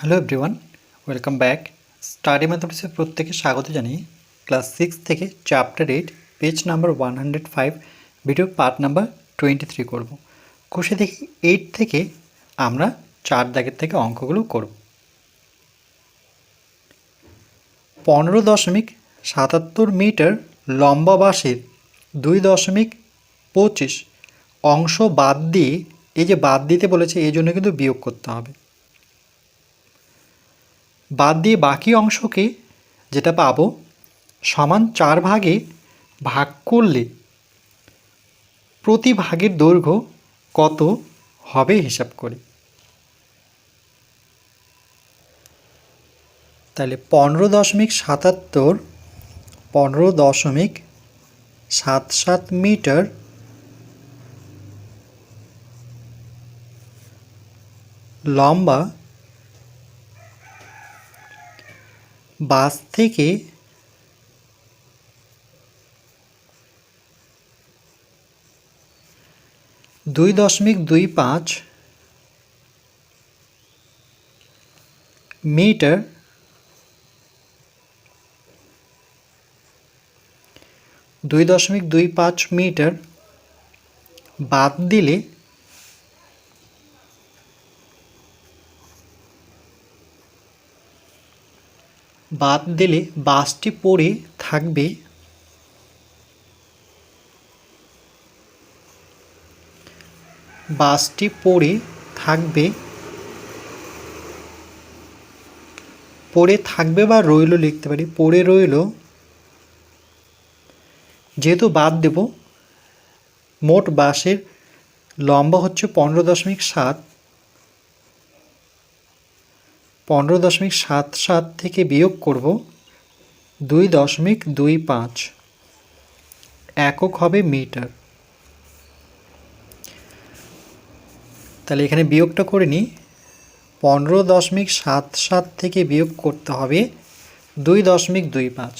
Hello everyone, welcome back. Study ম্যাথমেটিক্সের প্রত্যেকে স্বাগত জানিয়ে ক্লাস সিক্স থেকে chapter eight, page number one hundred five, video part number twenty three করব। খুশি দেখি এইট থেকে আমরা চার দাগের থেকে অঙ্কগুলো করব। পনেরো দশমিক সাতাত্তর মিটার লম্বা বাঁশের দুই দশমিক পঁচিশ অংশ বাদ দিয়ে, এই যে বাদ দিতে বলেছে, এই জন্য কিন্তু বিয়োগ করতে হবে। বাদ দিয়ে বাকি অংশকে যেটা পাবো সমান চার ভাগে ভাগ করলে প্রতি ভাগের দৈর্ঘ্য কত হবে হিসাব করি। তাহলে পনেরো দশমিক সাতাত্তর, পনেরো দশমিক সাত সাত মিটার লম্বা বাস থেকে দুই দশমিক দুই পাঁচ মিটার দুই দশমিক দুই পাঁচ মিটার বাদ দিলে বাদ দিলে বাসটি পড়ে থাকবে। বাসটি পড়ে থাকবে। পড়ে থাকবে বা রইল লিখতে পারি, পড়ে রইল। যেহেতু বাদ দেব, মোট বাসের লম্বা হচ্ছে পনেরো দশমিক সাত। পনেরো দশমিক সাত সাত থেকে বিয়োগ করব দুই দশমিক দুই পাঁচ। একক হবে মিটার। তাহলে এখানে বিয়োগটা করে নিই। পনেরো দশমিক সাত সাত থেকে বিয়োগ করতে হবে দুই দশমিক দুই পাঁচ।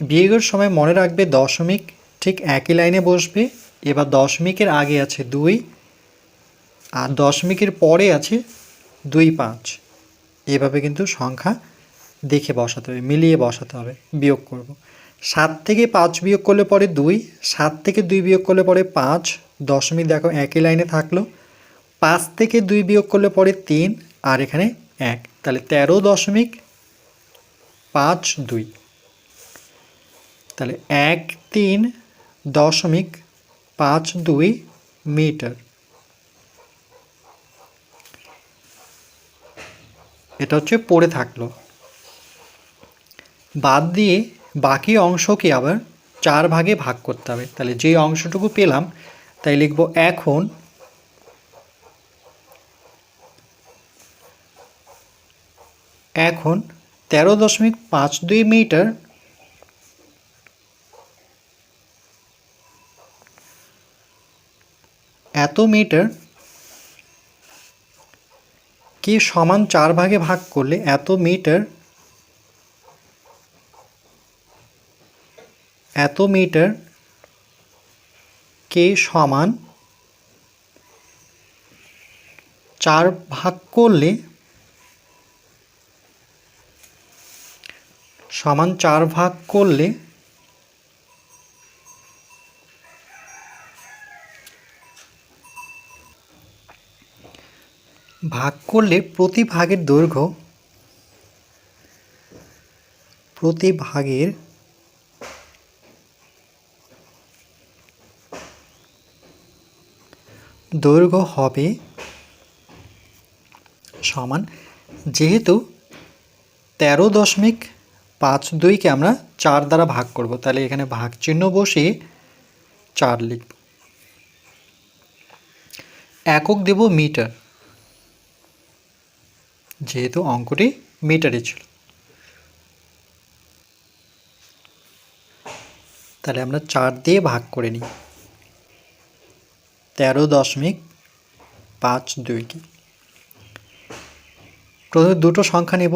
বিয়োগের সময় মনে রাখবে দশমিক ঠিক একই লাইনে বসবে, এবার দশমিকের আগে আছে দুই, আর দশমিকের পরে আছে দুই পাঁচ। এভাবে কিন্তু সংখ্যা দেখে বসাতে হবে, মিলিয়ে বসাতে হবে, বিয়োগ করব। সাত থেকে পাঁচ বিয়োগ করলে পরে দুই, সাত থেকে দুই বিয়োগ করলে পরে পাঁচ, দশমিক দেখো একই লাইনে থাকল। পাঁচ থেকে দুই বিয়োগ করলে পরে তিন, আর এখানে এক। তাহলে তেরো দশমিক পাঁচ দুই। তাহলে এক, তিন, দশমিক পাঁচ দুই মিটার। এটা হচ্ছে পড়ে থাকল। বাদ দিয়ে বাকি অংশকে আবার চার ভাগে ভাগ করতে হবে। তাহলে যে অংশটুকু পেলাম, তাই লিখব এখন এখন তেরো দশমিক পাঁচ দুই মিটার এত মিটার কি সমান চার ভাগে ভাগ করলে এত মিটার এত মিটার কে সমান চার ভাগ করলে সমান চার ভাগ করলে ভাগ করলে প্রতি ভাগের দৈর্ঘ্য প্রতি ভাগের দৈর্ঘ্য হবে সমান, যেহেতু তেরো দশমিক পাঁচ দুইকে আমরা চার দ্বারা ভাগ করব, তাহলে এখানে ভাগ চিহ্ন বসিয়ে চার লিখব। একক দেব মিটার। যেহেতু অঙ্কটি মিটারে ছিল। তাহলে আমরা চার দিয়ে ভাগ করে নিই। তেরো দশমিক পাঁচ দুইকে প্রথমে দুটো সংখ্যা নেব,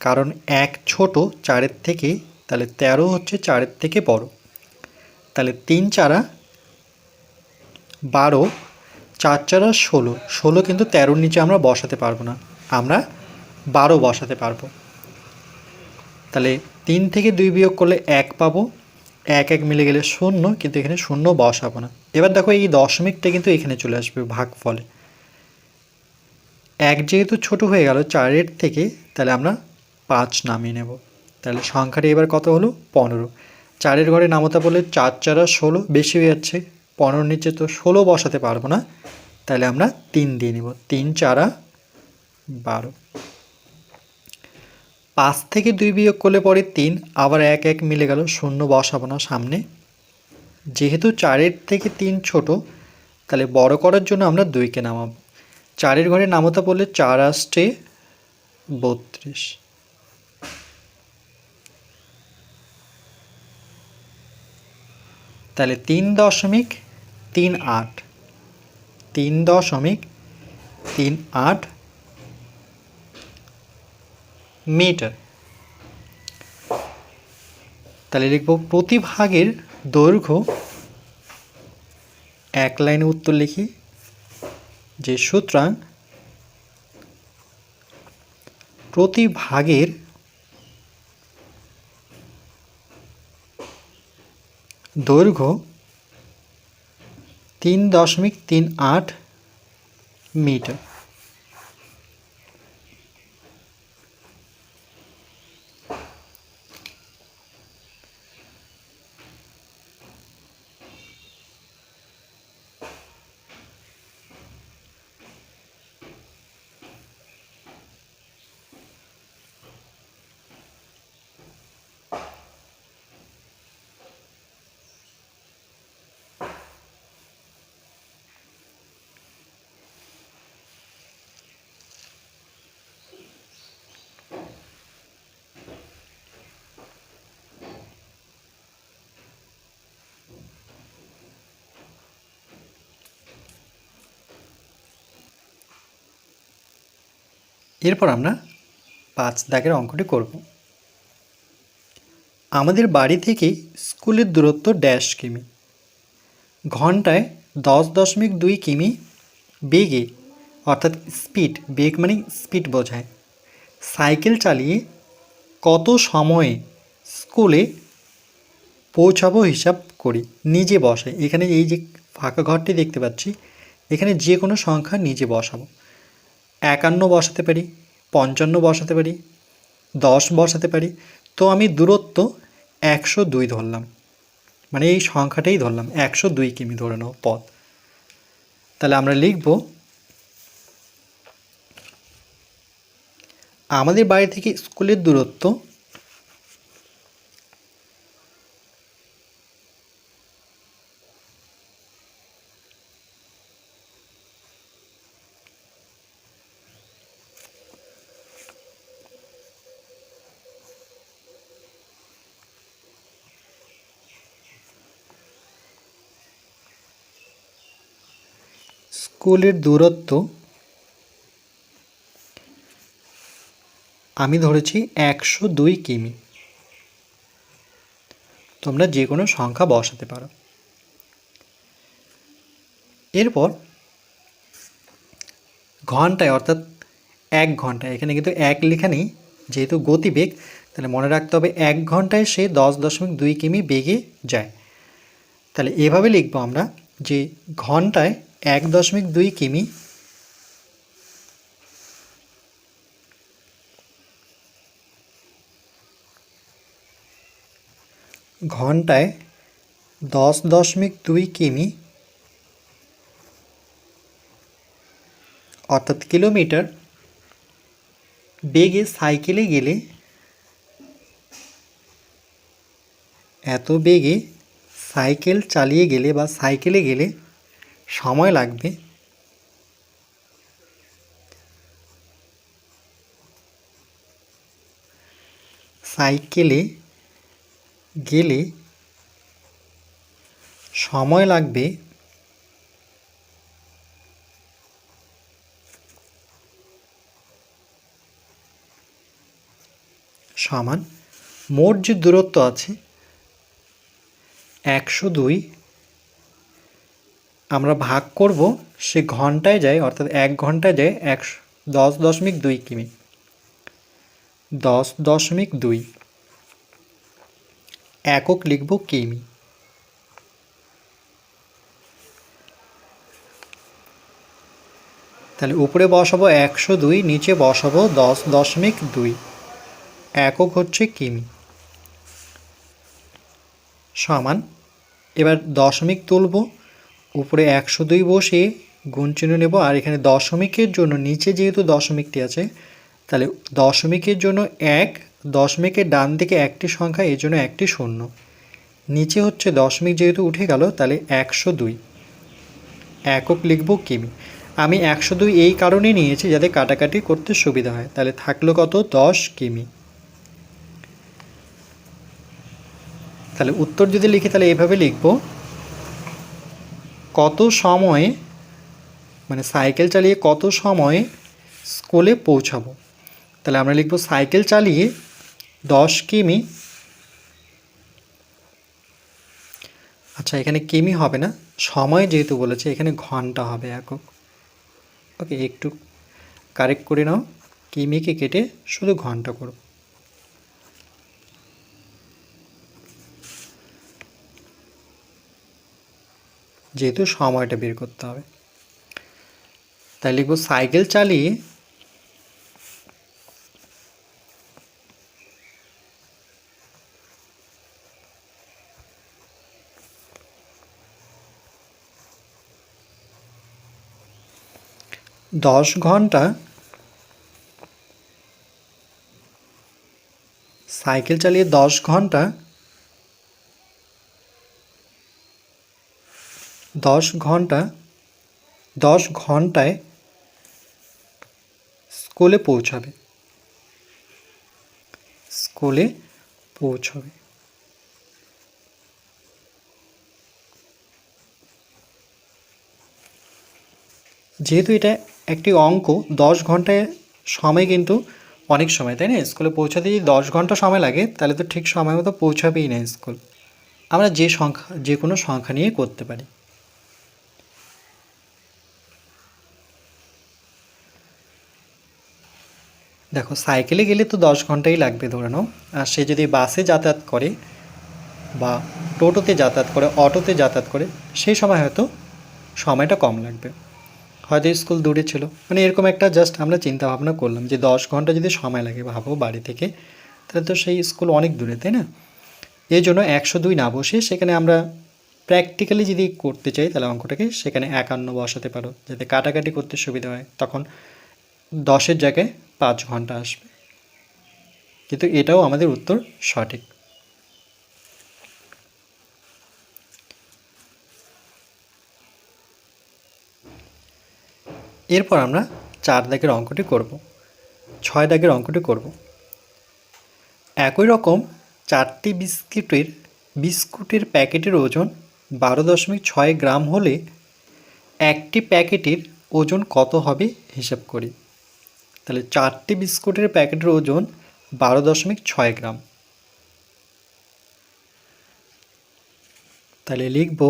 কারণ এক ছোট চারের থেকে, তাহলে তেরো হচ্ছে চারের থেকে বড়। তাহলে তিন চারা বারো, চার চারা ষোলো। ষোলো কিন্তু তেরোর নিচে আমরা বসাতে পারব না। আমরা বারো বসাতে পারব। তাহলে তিন থেকে দুই বিয়োগ করলে এক পাবো। এক এক মিলে গেলে শূন্য, কিন্তু এখানে শূন্য বসাবো না। এবার দেখো এই দশমিকটা কিন্তু এখানে চলে আসবে ভাগ ফলে এক যেহেতু ছোট হয়ে গেল চারের থেকে, তাহলে আমরা পাঁচ নামিয়ে নেব। তাহলে সংখ্যাটি এবার কত হলো? পনেরো। চারের ঘরে নামতা বলে চার চারা ষোলো, বেশি হয়ে যাচ্ছে। পনেরোর নিচে তো ষোলো বসাতে পারব না। তাহলে আমরা তিন দিয়ে নেব। তিন চারা বারো। পাঁচ থেকে দুই বিয়োগ করলে পরে তিন, আবার এক এক মিলে গেল শূন্য বসাবো না সামনে। যেহেতু চারের থেকে তিন ছোট, তাহলে বড় করার জন্য আমরা দুইকে নামাবো। চারের ঘরে নামতা পড়লে চার আসছে বত্রিশ। তাহলে তিন দশমিক তিন আট। তিন দশমিক তিন আট মিটার। তাহলে লিখব প্রতি ভাগের দৈর্ঘ্য এক লাইনে উত্তর লিখি, যে সুতরাং প্রতি ভাগের দৈর্ঘ্য তিন দশমিক তিন আট মিটার। এরপর আমরা পাঁচ দাগের অঙ্কটি করব। আমাদের বাড়ি থেকে স্কুলের দূরত্ব ড্যাশ কিমি। ঘন্টায় দশ দশমিক দুই কিমি বেগে, অর্থাৎ স্পিড, বেগ মানে স্পিড বোঝায়। সাইকেল চালিয়ে কত সময়ে স্কুলে পৌঁছাবো হিসাব করি, নিজে বসে এখানে এই যে ফাঁকা ঘরটি দেখতে পাচ্ছি, এখানে যে কোনো সংখ্যা নিজে বসাবো। একান্ন বসাতে পারি, পঞ্চান্ন বসাতে পারি, দশ বসাতে পারি। তো আমি দূরত্ব একশো দুই ধরলাম। মানে এই সংখ্যাটাই ধরলাম, একশো দুই কিমি ধরে নাও পথ। তাহলে আমরা লিখব, আমাদের বাড়ি থেকে স্কুলের দূরত্ব স্কুলের দূরত্ব আমি ধরেছি একশো দুই কিমি। তোমরা যে কোনো সংখ্যা বসাতে পারো। এরপর ঘন্টায়, অর্থাৎ এক ঘন্টায়, এখানে কিন্তু এক লেখা নেই, যেহেতু গতিবেগ, তাহলে মনে রাখতে হবে এক ঘন্টায় সে দশ দশমিক দুই কিমি বেগে যায়। তাহলে এভাবে লিখব আমরা যে ঘন্টায় এক দশমিক দুই কিমি। ঘন্টায় দশ দশমিক দুই কিমি। অর্থাৎ কিলোমিটার বেগে সাইকেলে গেলে এত বেগে সাইকেল চালিয়ে গেলে বা সাইকেলে গেলে সময় লাগবে। সাইকেলে গেলে সময় লাগবে। সমান মোট যে দূরত্ব আছে একশো দুই আমরা ভাগ করব, সে ঘন্টায় যায়, অর্থাৎ এক ঘন্টায় যায় একশো, দশ দশমিক দুই কিমি। দশ দশমিক দুই একক লিখব কিমি। তাহলে উপরে বসাবো একশো দুই, নিচে বসাবো দশ দশমিক দুই, একক হচ্ছে কিমি। সমান, এবার দশমিক তুলব। উপরে একশো দুই বসে গুণ চিহ্ন নেব, আর এখানে দশমিকের জন্য, নিচে যেহেতু দশমিকটি আছে, তাহলে দশমিকের জন্য এক, দশমিকের ডান দিকে একটি সংখ্যা, এর জন্য একটি শূন্য। নিচে হচ্ছে দশমিক যেহেতু উঠে গেল, তাহলে একশো দুই। একক লিখব কিমি। আমি একশো দুই এই কারণে নিয়েছি যাতে কাটাকাটি করতে সুবিধা হয়। তাহলে থাকল কত? দশ কিমি। তাহলে উত্তর যদি লিখি, তাহলে এভাবে লিখব। কত সময়ে মানে সাইকেল চালিয়ে কত সময়ে স্কুলে পৌঁছাবো? তাহলে আমরা লিখব সাইকেল চালিয়ে দশ কিমি। আচ্ছা এখানে কিমি হবে না? সময় যেহেতু বলেছে, এখানে ঘণ্টা হবে একক। ওকে, একটু কারেক্ট করে নাও। কিমিকে কেটে শুধু ঘণ্টা করব। যেহেতু সময়টা বের করতে হবে। তাই লিখব, সাইকেল চালিয়ে দশ ঘণ্টা সাইকেল চালিয়ে দশ ঘণ্টা দশ ঘণ্টা, দশ ঘন্টায় স্কুলে পৌঁছাবে। স্কুলে পৌঁছাবে। যেহেতু এটা একটি অঙ্ক, দশ ঘন্টায় সময় কিন্তু অনেক সময়, তাই না? স্কুলে পৌঁছাতে যদি দশ ঘণ্টা সময় লাগে, তাহলে তো ঠিক সময় মতো পৌঁছাবেই না স্কুল। আমরা যে সংখ্যা, যে কোনো সংখ্যা নিয়ে করতে পারি। দেখো সাইকেলে গেলে তো দশ ঘন্টাই লাগবে ধরে নাও। আর সে যদি বাসে যাতায়াত করে বা টোটোতে যাতায়াত করে অটোতে যাতায়াত করে, সেই সময় হয়তো সময়টা কম লাগবে। হয়তো স্কুল দূরে ছিল। মানে এরকম একটা জাস্ট আমরা চিন্তা ভাবনা করলাম যে দশ ঘণ্টা যদি সময় লাগে, ভাবো বাড়ি থেকে, তাহলে তো সেই স্কুল অনেক দূরে, তাই না? এই জন্য একশো দুই না বসে সেখানে আমরা প্র্যাকটিক্যালি যদি করতে চাই, তাহলে অঙ্কটাকে সেখানে একান্ন বসাতে পারো। যাতে কাটাকাটি করতে সুবিধা হয়। তখন দশের জায়গায় পাঁচ ঘণ্টা আসবে। কিন্তু এটাও আমাদের উত্তর সঠিক। এরপর আমরা চার দাগের অঙ্কটি করব। ছয় দাগের অঙ্কটি করব। একই রকম চারটি বিস্কুটের বিস্কুটের প্যাকেটের ওজন বারো দশমিক ছয় গ্রাম হলে একটি প্যাকেটের ওজন কত হবে হিসাব করি। তাহলে চারটি বিস্কুটের প্যাকেটের ওজন বারো দশমিক ছয় গ্রাম। তাহলে লিখব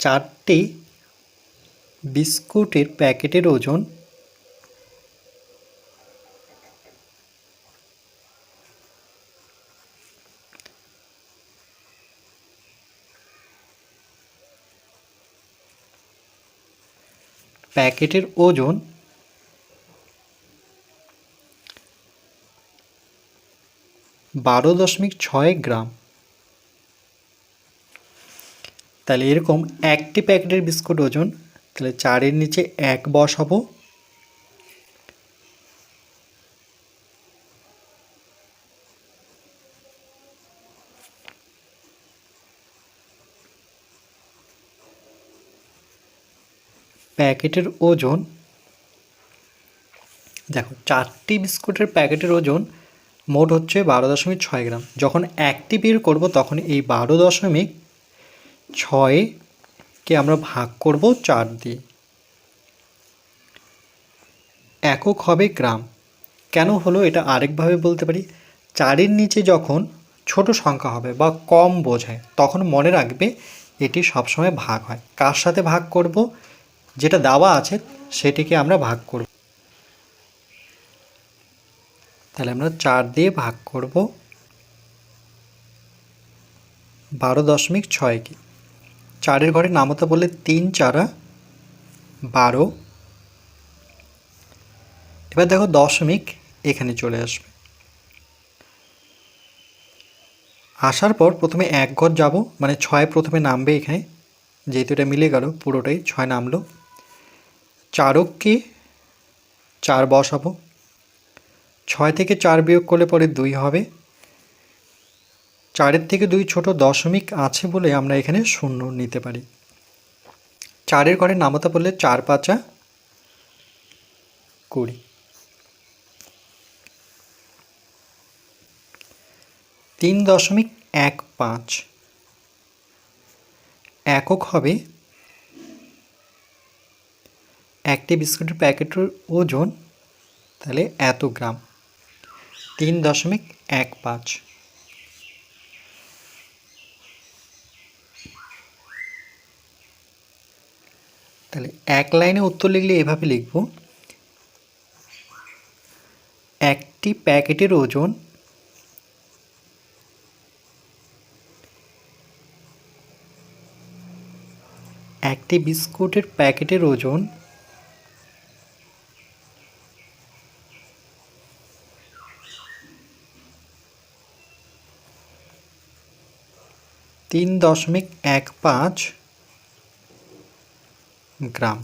চারটি বিস্কুটের প্যাকেটের ওজন প্যাকেটের ওজন বারো দশমিক ছয় গ্রাম। তাহলে এরকম একটি প্যাকেটের বিস্কুট ওজন, তাহলে চারের নিচে এক বস বসাবো। প্যাকেটের ওজন, দেখো, চারটি বিস্কুটের প্যাকেটের ওজন মোট হচ্ছে বারো দশমিক ছয় গ্রাম। যখন একটি বের করব, তখন এই বারো দশমিক ছয়কে আমরা ভাগ করব চার দিয়ে। একক হবে গ্রাম। কেন হলো এটা আরেকভাবে বলতে পারি? চারের নিচে যখন ছোট সংখ্যা হবে বা কম বোঝায়, তখন মনে রাখবে এটি সবসময় ভাগ হয়। কার সাথে ভাগ করব? যেটা দেওয়া আছে সেটিকে আমরা ভাগ করব। তাহলে আমরা চার দিয়ে ভাগ করব বারো দশমিক ছয়কে চারের ঘরে নামতা বললে তিন চারা বারো। এবার দেখো দশমিক এখানে চলে আসবে। আসার পর প্রথমে এক ঘর যাব মানে ছয় প্রথমে নামবে এখানে, যেহেতু এটা মিলে গেল, পুরোটাই ছয় নামলো। চারককে চার বসাবো ছয় থেকে চার বিয়োগ করলে পরে দুই হবে। চারের থেকে দুই ছোট দশমিক আছে বলে আমরা এখানে শূন্য নিতে পারি। চারের ঘরে নামতা পড়লে চার পাঁচা কুড়ি। তিন দশমিক এক পাঁচ। একক হবে একটি বিস্কুটের প্যাকেটের ওজন তাহলে এত গ্রাম। তিন দশমিক এক পাঁচ। তাহলে এক লাইনে উত্তর লিখলে এভাবে লিখব। একটি প্যাকেটের ওজন একটি বিস্কুটের প্যাকেটের ওজন তিন দশমিক এক পাঁচ গ্রাম।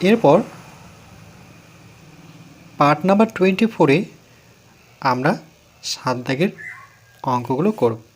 এরপর পার্ট নাম্বার টোয়েন্টি ফোরে আমরা সাত দাগের অঙ্কগুলো করব।